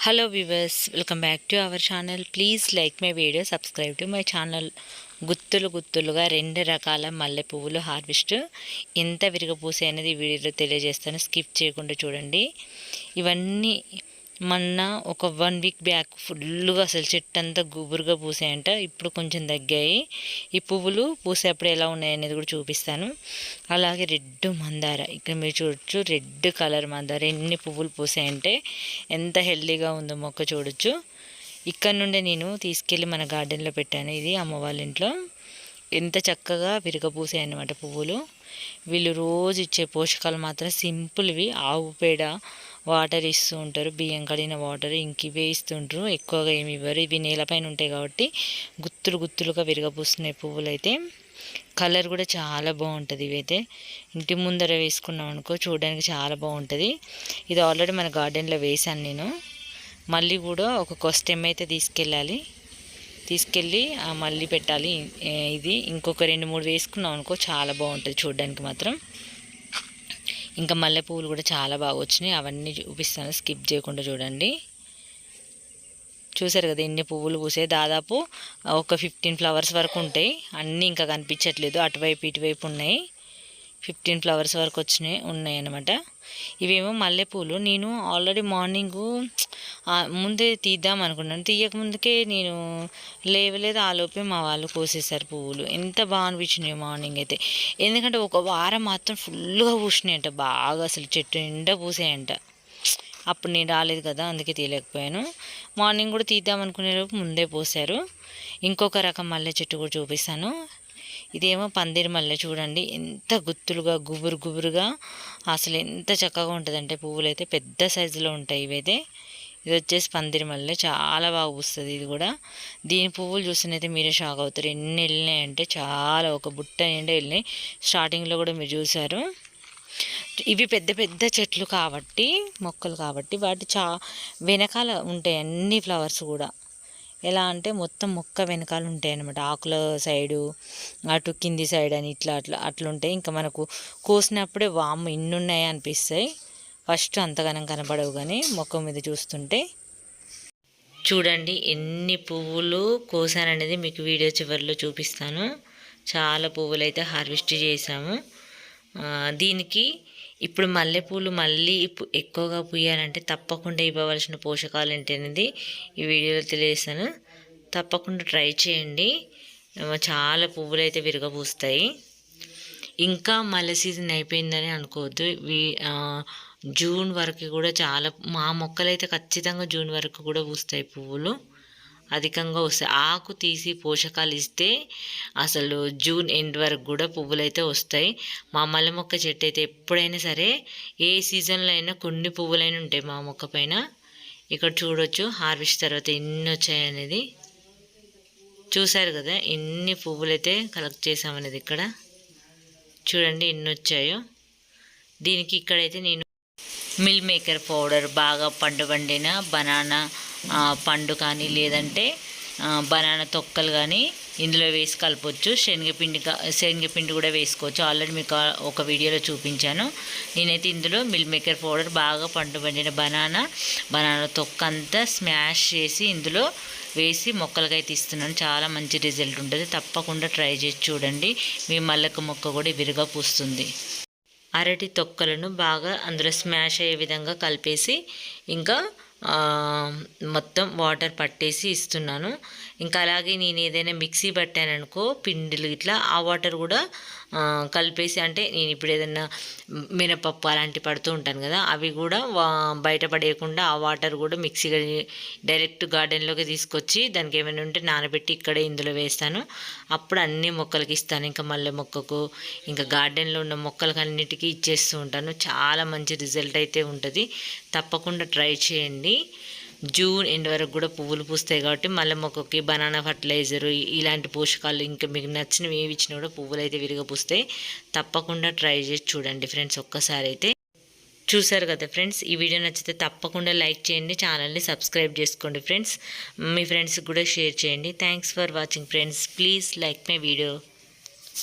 Hello viewers welcome back to our channel please like my video subscribe to my channel గుత్తులు గుత్తులుగా రెండు రకాల మల్లె పువ్వులు హార్వెస్ట్ ఎంత విరగపూసే అనేది వీడియోలో తెలియజేస్తాను. స్కిప్ చేయకుండా చూడండి. ఇవన్నీ మొన్న ఒక వన్ వీక్ బ్యాక్ ఫుల్గా అసలు చెట్టు అంతా గుబురుగా పూసాయంట. ఇప్పుడు కొంచెం తగ్గాయి. ఈ పువ్వులు పూసేప్పుడు ఎలా ఉన్నాయి అనేది కూడా చూపిస్తాను. అలాగే రెడ్ మందార. ఇక్కడ మీరు చూడొచ్చు రెడ్ కలర్ మందార. ఎన్ని పువ్వులు పూసాయంటే ఎంత హెల్దీగా ఉందో మొక్క చూడొచ్చు. ఇక్కడ నుండి నేను తీసుకెళ్ళి మన గార్డెన్లో పెట్టాను. ఇది అమ్మ వాళ్ళ ఇంట్లో. ఎంత చక్కగా విరగపూసాయి అన్నమాట పువ్వులు. వీళ్ళు రోజు ఇచ్చే పోషకాలు మాత్రం సింపుల్వి. ఆవు పేడ వాటర్ ఇస్తూ ఉంటారు. బియ్యం కడిగిన వాటర్ ఇంక ఇవే ఇస్తుంటారు ఎక్కువగా ఏమి ఇవ్వరు. ఇవి నేలపైన ఉంటాయి కాబట్టి గుత్తులు గుత్తులుగా విరగపూస్తున్నాయి పువ్వులు అయితే కలర్ కూడా చాలా బాగుంటుంది ఇవైతే. ఇంటి ముందర వేసుకున్నాం అనుకో చూడడానికి చాలా బాగుంటుంది. ఇది ఆల్రెడీ మన గార్డెన్లో వేసాను నేను. మళ్ళీ కూడా ఒక కొస్టెమ్ అయితే తీసుకెళ్ళాలి. తీసుకెళ్ళి మళ్ళీ పెట్టాలి. ఇది ఇంకొక రెండు మూడు వేసుకున్నాం అనుకో చాలా బాగుంటుంది చూడడానికి మాత్రం. ఇంకా మల్లెపూలు కూడా చాలా బాగా వచ్చినాయి. అవన్నీ చూపిస్తాను. స్కిప్ చేయకుండా చూడండి. చూసారు కదా ఎన్ని పువ్వులు పూసే దాదాపు ఒక ఫిఫ్టీన్ ఫ్లవర్స్ వరకు ఉంటాయి. అన్నీ ఇంకా కనిపించట్లేదు. అటువైపు ఇటువైపు ఉన్నాయి. ఫిఫ్టీన్ ఫ్లవర్స్ వరకు వచ్చినాయి ఉన్నాయన్నమాట. ఇవేమో మల్లెపూలు. నేను ఆల్రెడీ మార్నింగ్ ముందే తీద్దాం అనుకున్నాను. తీయక ముందుకే నేను లేవలేదు ఆలోపే మా వాళ్ళు కోసేసారు పువ్వులు. ఎంత బాగా అనిపించినాయి మార్నింగ్ అయితే. ఎందుకంటే ఒక వారం మాత్రం ఫుల్గా పూసినాయంట బాగా అసలు చెట్టు నిండా పూసాయంట. అప్పుడు నేను రాలేదు కదా అందుకే తీయలేకపోయాను. మార్నింగ్ కూడా తీద్దాం అనుకునేలోపు ముందే పోసారు. ఇంకొక రకం మల్లె చెట్టు కూడా చూపిస్తాను. ఇదేమో పందిరి మల్లె చూడండి. ఎంత గుత్తులుగా గుబురు గుబురుగా. అసలు ఎంత చక్కగా ఉంటుందంటే పువ్వులు అయితే పెద్ద సైజులో ఉంటాయి ఇవైతే. ఇది వచ్చేసి పందిరి మల్లె. చాలా బాగా పూస్తుంది ఇది కూడా. దీని పువ్వులు చూసినైతే మీరే షాక్ అవుతారు. ఎన్ని వెళ్ళినాయి అంటే చాలా ఒక బుట్ట నిండా వెళ్ళినాయి స్టార్టింగ్లో కూడా మీరు చూసారు ఇవి పెద్ద పెద్ద చెట్లు కాబట్టి మొక్కలు కాబట్టి వాటి చా వెనకాల ఉంటాయి అన్ని ఫ్లవర్స్ కూడా. ఎలా అంటే మొత్తం మొక్క వెనకాల ఉంటాయి అనమాట ఆకుల సైడు అటు కింది సైడ్ అని ఇట్లా అట్లా అట్లుంటాయి ఇంకా మనకు కోసినప్పుడే వామ్ ఇన్నున్నాయి అనిపిస్తాయి. ఫస్ట్ అంతగానం కనపడవు కానీ మొక్క మీద చూస్తుంటే. చూడండి ఎన్ని పువ్వులు కోసాననేది మీకు వీడియో చివరిలో చూపిస్తాను. చాలా పువ్వులు అయితే హార్వెస్ట్ చేసాము. దీనికి ఇప్పుడు మల్లెపూలు మళ్ళీ ఎక్కువగా పూయాలంటే తప్పకుండా ఇవ్వవలసిన పోషకాలు ఏంటి అనేది ఈ వీడియోలో తెలియజేస్తాను. తప్పకుండా ట్రై చేయండి. చాలా పువ్వులు అయితే విరగపూస్తాయి ఇంకా మల్లె సీజన్ అయిపోయిందని అనుకోవద్దు. జూన్ వరకు కూడా చాలా మా మొక్కలు అయితే ఖచ్చితంగా జూన్ వరకు కూడా పూస్తాయి పువ్వులు. అధికంగా వస్తాయి. ఆకు తీసి పోషకాలు ఇస్తే అసలు జూన్ ఎండ్ వరకు కూడా పువ్వులు అయితే వస్తాయి. మా మల్లె మొక్క చెట్టు అయితే ఎప్పుడైనా సరే ఏ సీజన్లో అయినా కొన్ని పువ్వులైనా ఉంటాయి మా మొక్క పైన. ఇక్కడ చూడొచ్చు హార్వెస్ట్ తర్వాత ఎన్ని వచ్చాయి అనేది. చూసారు కదా ఎన్ని పువ్వులు అయితే కలెక్ట్ చేసామనేది ఇక్కడ. చూడండి ఎన్ని వచ్చాయో. దీనికి ఇక్కడైతే నేను మిల్ మేకర్ పౌడర్ బాగా పండు పండిన బనానా పండు కానీ లేదంటే బనానా తొక్కలు కానీ ఇందులో వేసి కలపవచ్చు శనగపిండి శనగపిండి కూడా వేసుకోవచ్చు. ఆల్రెడీ మీకు ఒక వీడియోలో చూపించాను. నేనైతే ఇందులో మిల్ మేకర్ పౌడర్ బాగా పండు పండిన బనానా బనానా తొక్క అంతా స్మాష్ చేసి ఇందులో వేసి మొక్కలకైతే ఇస్తున్నాను చాలా మంచి రిజల్ట్ ఉంటుంది. తప్పకుండా ట్రై చేసి చూడండి. మీ మల్లక మొక్క కూడా విరిగా పూస్తుంది. అరటి తొక్కలను బాగా అందులో స్మాష్ అయ్యే విధంగా కలిపేసి ఇంకా మొత్తం వాటర్ పట్టేసి ఇస్తున్నాను. ఇంకా అలాగే నేను ఏదైనా మిక్సీ పట్టాననుకో పిండిలు ఇట్లా ఆ వాటర్ కూడా కలిపేసి అంటే నేను ఇప్పుడు ఏదైనా మినపప్పు అలాంటివి పడుతూ ఉంటాను కదా అవి కూడా బయటపడేయకుండా ఆ వాటర్ కూడా మిక్సీ డైరెక్ట్ గార్డెన్లోకి తీసుకొచ్చి దానికి ఏమైనా ఉంటే నానబెట్టి ఇక్కడే ఇందులో వేస్తాను. అప్పుడు అన్ని మొక్కలకి ఇస్తాను. ఇంకా మల్లె మొక్కకు ఇంకా గార్డెన్లో ఉన్న మొక్కలకు అన్నిటికీ ఇచ్చేస్తూ ఉంటాను. చాలా మంచి రిజల్ట్ అయితే ఉంటుంది. తప్పకుండా ట్రై చేయండి. జూన్ ఎండ్ వరకు కూడా పువ్వులు పూస్తాయి కాబట్టి మళ్ళీ మొక్కకి బనానా ఫర్టిలైజర్ ఇలాంటి పోషకాలు ఇంకా మీకు నచ్చినవి ఏవి ఇచ్చినా కూడా పువ్వులు అయితే విరిగా పూస్తాయి. తప్పకుండా ట్రై చేసి చూడండి ఫ్రెండ్స్ ఒక్కసారి అయితే. చూసారు కదా ఫ్రెండ్స్ ఈ వీడియో నచ్చితే తప్పకుండా లైక్ చేయండి ఛానల్ని సబ్స్క్రైబ్ చేసుకోండి ఫ్రెండ్స్. మీ ఫ్రెండ్స్కి కూడా షేర్ చేయండి. Thanks for watching friends. Please like my video.